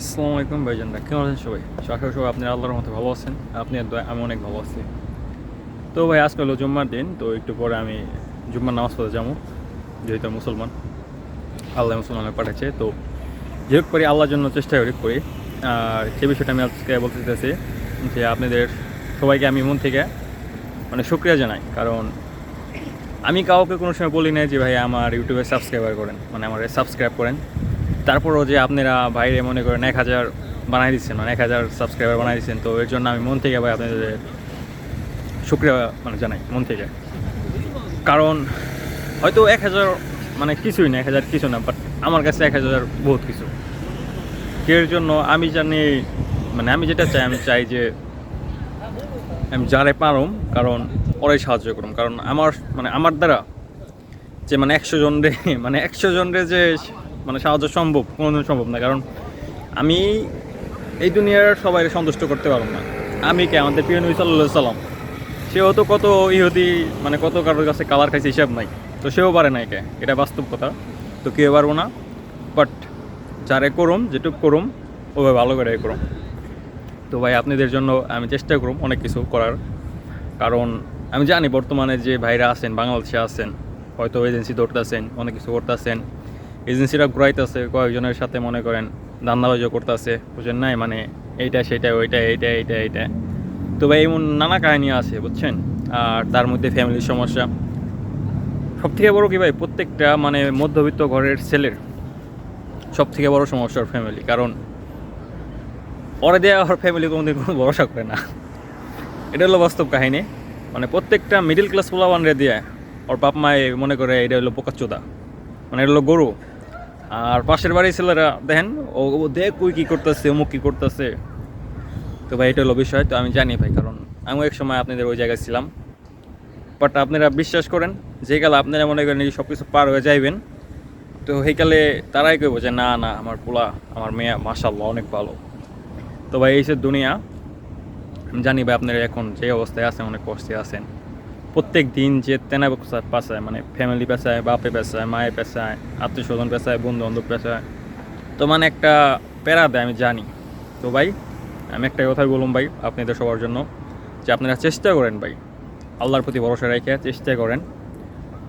আসসালামু আলাইকুম ভাইজানরা কেমন আছেন সবাই? আশা সবাই আপনি আল্লাহর মতো ভালো আছেন। আপনি আমি অনেক ভালো আছি। তো ভাই, আজকে হলো জুম্মার দিন, তো একটু পরে আমি জুম্মার নামাজ পড়তে যাব, যেহেতু মুসলমান। আল্লাহ মুসলমানের পাঠাচ্ছে তো যেহেতু করি, আল্লাহর জন্য চেষ্টা করি করি। আর সে বিষয়টা আমি আজকে বলতে চাইছি যে আপনাদের সবাইকে আমি মন থেকে মানে শুক্রিয়া জানাই, কারণ আমি কাউকে কোনো সময় বলি না যে ভাই, আমার ইউটিউবে সাবস্ক্রাইবার করেন মানে আমার সাবস্ক্রাইব করেন। তারপরও যে আপনারা বাইরে মনে করেন এক হাজার বানাই দিচ্ছেন মানে এক হাজার সাবস্ক্রাইবার বানাই দিচ্ছেন, তো এর জন্য আমি মন থেকে ভাই আপনাদের শুক্রিয়া মানে জানাই, মন থেকে। কারণ হয়তো এক হাজার মানে কিছুই না, এক হাজার কিছু না বাট আমার কাছে এক হাজার বহুত কিছু। এর জন্য আমি জানি মানে আমি যেটা চাই, আমি চাই যে আমি যারে পারুম, কারণ ওরাই সাহায্য করুম। কারণ আমার মানে আমার দ্বারা যে মানে একশো জন রে মানে একশো জন রে যে মানে সাহায্য সম্ভব, কোনোদিন সম্ভব না। কারণ আমি এই দুনিয়ার সবাই সন্তুষ্ট করতে পারব না। আমি কে? আমাদের প্রিয় নবী সাল্লাহ সাল্লাম সেও তো কত ইহুদি মানে কত কারোর কাছে কালার খাইছে হিসাব নাই। তো সেও পারে নাই কে? এটা বাস্তব কথা। তো কেউ পারব না। বাট যারে করুম, যেটুক করুম, ওভাবে ভালো করে করুম। তো ভাই, আপনাদের জন্য আমি চেষ্টা করুম অনেক কিছু করার। কারণ আমি জানি বর্তমানে যে ভাইরা আছেন, বাংলাদেশে আছেন, হয়তো এজেন্সি ধরতেছেন, অনেক কিছু করতেছেন। এজেন্সিরা ঘুরাইতেছে, কয়েকজনের সাথে মনে করেন ধান্দাবাজিও করতেছে বুঝছেন নাই? মানে এইটা, সেটা, ওইটা, এইটা এইটা এইটা। তো ভাই, এমন নানা কাহিনী আছে, বুঝছেন? আর তার মধ্যে ফ্যামিলির সমস্যা। সব থেকে বড় কি ভাই, প্রত্যেকটা মানে মধ্যবিত্ত ঘরের ছেলের সব থেকে বড় সমস্যা ওর ফ্যামিলি কারণ পরে দেওয়া ওর ফ্যামিলি কোনোদিন কোনো ভরসা করে না। এটা হলো বাস্তব কাহিনী। মানে প্রত্যেকটা মিডিল ক্লাস পোলাবানরে দিয়ে, ওর বাপ মায়ে মনে করে এটা হলো পোকাচোদা। মানে এটা হলো গরু। আর পাশের বাড়ির ছেলেরা, দেখেন, ও দেখ কই কী করতেছে, অমুক কী করতেছে। তো ভাই, এটা হলো বিষয়, তো আমি জানি ভাই, কারণ আমিও এক সময় আপনাদের ওই জায়গায় ছিলাম। বাট আপনারা বিশ্বাস করেন, যে কালে আপনারা মনে করেন সব কিছু পার হয়ে যাইবেন। তো সেইকালে তারাই কইব যে, না না, আমার পোলা, আমার মেয়ে মাসাল্লাহ অনেক ভালো। তো ভাই, এই যে দুনিয়া, আমি জানি ভাই, আপনারা এখন যে অবস্থায় আছেন, অনেক কষ্টে আছেন। প্রত্যেক দিন যে তেনা পাশায় মানে ফ্যামিলি পেশায় বাপে পেশায় মায়ের পেশায় আত্মীয় স্বজন পেশায় বন্ধু বান্ধব পেশায় তো মানে একটা প্যারা দেয়, আমি জানি। তো ভাই, আমি একটা কথাই বলুন ভাই আপনাদের সবার জন্য, যে আপনারা চেষ্টা করেন ভাই, আল্লাহর প্রতি ভরসা রেখে চেষ্টা করেন।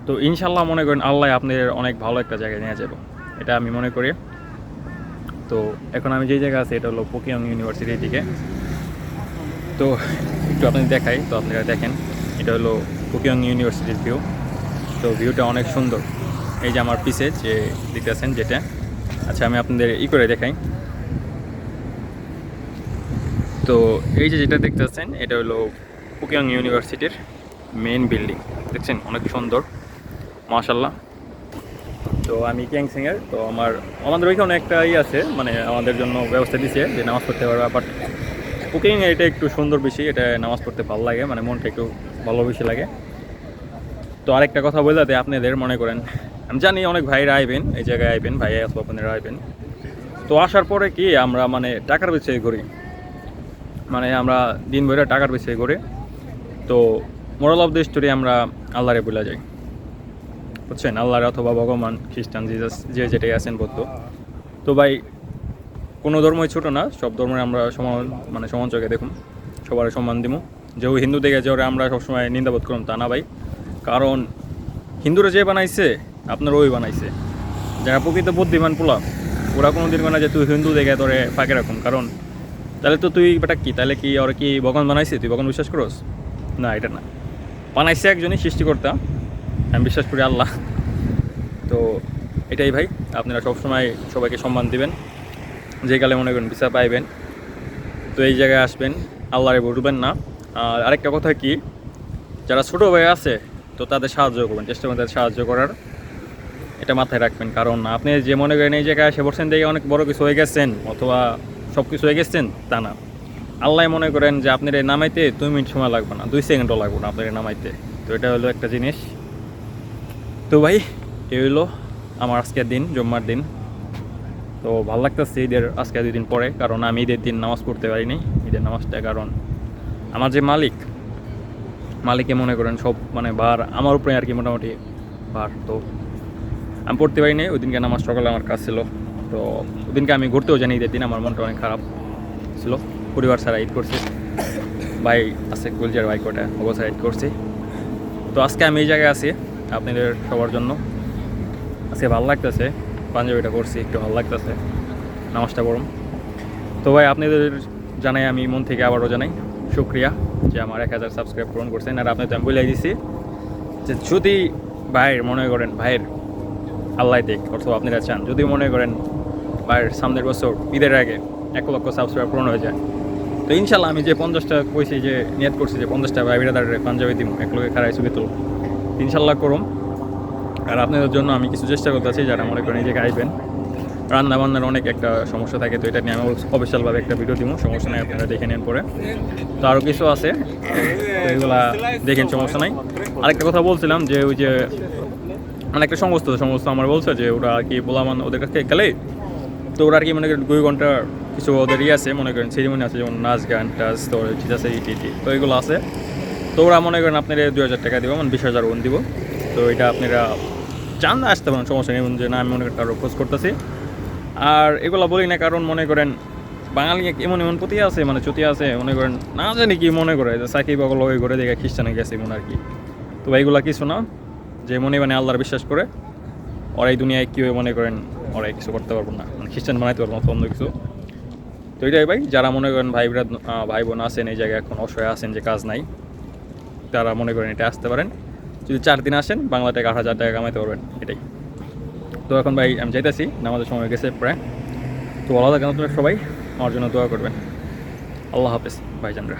তো ইনশাল্লাহ মনে করেন আল্লাহ আপনাদের অনেক ভালো একটা জায়গায় নিয়ে যাব, এটা আমি মনে করি। তো এখন আমি যেই জায়গা আছি, এটা হলো পোকিয়ং ইউনিভার্সিটির দিকে। তো একটু আপনাদের দেখাই, তো আপনারা দেখেন, এটা হলো পুকিয়ং ইউনিভার্সিটির ভিউ তো ভিউটা অনেক সুন্দর। এই যে আমার পিসে যে দেখতেছেন যেটা। আচ্ছা আমি আপনাদের ই করে দেখাই। তো এই যে যেটা দেখতেছেন, এটা হলো পুকিয়ং ইউনিভার্সিটির মেন বিল্ডিং দেখছেন? অনেক সুন্দর। মাশাল্লাহ তো আমি কিয়াং সিংয়ের তো আমার, আমাদের ওইখানে একটা ই আছে মানে আমাদের জন্য ব্যবস্থা দিছে যে নামাজ পড়তে পারবে বাট কুকিং এটা একটু সুন্দর বেশি, এটা নামাজ পড়তে ভালো লাগে মানে মনটা একটু ভালো বেশি লাগে। তো আরেকটা কথা বলে দেয় আপনাদের মনে করেন। আমি জানি অনেক ভাইরা আইবেন, এই জায়গায় আইবেন, ভাই অথবা আপনারা আইবেন। তো আসার পরে কি আমরা মানে টাকার পিছিয়ে ঘুরি মানে আমরা দিন ভরে টাকার পিছিয়ে ঘুরি তো মোরাল অফ দ্য স্টোরি আমরা আল্লাহরে বলে যাই। বুঝছেন? আল্লাহর অথবা ভগবান, খ্রিস্টান, জিজাস, যে যেটাই আছেন বৌদ্ধ। তো ভাই, কোনো ধর্মই ছোটো না, সব ধর্মের আমরা সমান মানে সমান চোখে দেখুন। সবার সম্মান দিব যে ওই হিন্দু দেখে যে ওরা আমরা সবসময় নিন্দাবোধ করুন, তা না ভাই। কারণ হিন্দুরা যে বানাইছে, আপনার ওই বানাইছে। যারা প্রকৃত বুদ্ধিমান পোলা, ওরা কোনো দিন না যে তুই হিন্দু দেখে তোরে ফাঁকে রাখুন। কারণ তাহলে তো তুই বেটা কি? তাহলে কি ওরা কি ভগবান বানাইছে? তুই ভগবান বিশ্বাস করস? না, এটা না। বানাইছে একজনই সৃষ্টিকর্তা, আমি বিশ্বাস করি আল্লাহ। তো এটাই ভাই, আপনারা সবসময় সবাইকে সম্মান দিবেন। যে কালে মনে করেন ভিসা পাইবেন, তো এই জায়গায় আসবেন, আল্লাহরে বলবেন না। আর আরেকটা কথা কি, যারা ছোটো ভাই আছে, তো তাদের সাহায্য করবেন চেষ্টা করবেন তাদের সাহায্য করার। এটা মাথায় রাখবেন, কারণ আপনি যে মনে করেন এই জায়গায় সে বসছেন দেখে অনেক বড় কিছু হয়ে গেছেন, অথবা সব কিছু হয়ে গেছেন, তা না। আল্লাহ মনে করেন যে আপনার এই নামাইতে দুই মিনিট সময় লাগবে না, দুই সেকেন্ডও লাগবে না আপনার নামাইতে। তো এটা হলো একটা জিনিস। তো ভাই এই হলো আমার আজকের দিন, জম্মার দিন। তো ভালো লাগতেছে ঈদের আজকে দুই দিন পরে, কারণ আমি ঈদের দিন নামাজ পড়তে পারিনি, ঈদের নামাজটা কারণ আমার যে মালিক, মালিকে মনে করেন সব মানে বার আমার উপরে আর কি মোটামুটি বার তো আমি পড়তে পারিনি, ওই দিনকে নামাজ সকালে আমার কাজ ছিল। তো ওদিনকে আমি ঘুরতেও জানি ঈদের দিন আমার মনটা অনেক খারাপ ছিল। পরিবার ছাড়া ঈদ করছি। ভাই আছে গুলজার বাইক ওটা অবস্থা ঈদ করছি। তো আজকে আমি এই জায়গায় আছি আপনাদের সবার জন্য। আজকে ভালো লাগতেছে, পাঞ্জাবিটা করছি একটু ভালো লাগতেছে। নামাজটা করুন তো ভাই, আপনাদের জানাই আমি মন থেকে আবারও জানাই। শুক্রিয়া যে আমার এক হাজার সাবস্ক্রাইব পূরণ করছেন। আর আপনাদের আমি বলে দিছি যে যদি ভাইয়ের মনে করেন, ভাইয়ের আল্লাহ দেখ অথবা আপনারা চান, যদি মনে করেন ভাইয়ের সামনের বছর ঈদের আগে এক লক্ষ সাবস্ক্রাইব পূরণ হয়ে যায়, তো ইনশাল্লাহ আমি যে পঞ্চাশটা কইছি, যে নিয়ত করছি, যে পঞ্চাশটা ভাই বিরাদারের পাঞ্জাবি দিব এক লোকে খারাই ছবি তুলব ইনশাল্লাহ করুম। আর আপনাদের জন্য আমি কিছু চেষ্টা করতেছি যারা মনে করেন নিজেকে জায়গায় আসবেন রান্না বান্নার অনেক একটা সমস্যা থাকে, তো এটা নিয়ে আমি অফিসিয়ালভাবে একটা ভিডিও দিব সমস্যা নেই, আপনারা দেখে নেন পরে। তো আরও কিছু আছে এগুলা দেখেন, সমস্যা নাই। আরেকটা কথা বলছিলাম যে ওই যে মানে একটা সংস্থ সংস্থ আমার বলছে যে ওরা আর কি বলামান ওদের কাছে গেলে তো ওরা আর কি মনে করেন দুই ঘণ্টা কিছু ওদের ইয়ে আছে, মনে করেন সেরিমনি আছে, যেমন নাচ গান টাচ তো ঠিক আছে, ইটি ইটি, তো এগুলো আছে। তো ওরা মনে করেন আপনারা দুই হাজার টাকা দিব মানে বিশ হাজার ওন দিব। তো এটা আপনারা চান, আসতে পারেন, সমস্যা নেই, যে না, আমি মনে করেন কারও খোঁজ করতেছি। আর এগুলো বলি না কারণ মনে করেন বাঙালি এমন এমন প্রতি আছে মানে চুতি আছে, মনে করেন না জানি কি মনে করে, যে সাকিব বগল ওই ঘরে দেখে খ্রিস্টানে গেছে মনে আর কি। তো এইগুলা কিছু না, যে মনে মানে আল্লাহর বিশ্বাস করে, ওরা এই দুনিয়ায় কী মনে করেন ওরা কিছু করতে পারব না মানে খ্রিস্টান বানাইতে পারব না অন্য কিছু। তো এটাই ভাই, যারা মনে করেন ভাই ব্রাদ ভাই বোন আছেন এই জায়গায় এখন, অসহায় আছেন, যে কাজ নাই, তারা মনে করেন এটা আসতে পারেন। যদি চার দিন আসেন বাংলা টাকা আট হাজার টাকা কামাইতে পারবেন, এটাই। তো এখন ভাই, আমি যাইতেছি, নামাজের সময় গেছে প্রায়। তো আলাদা কেন তুমি সবাই আমার জন্য দোয়া করবেন। আল্লাহ হাফেজ, ভাইজানরা।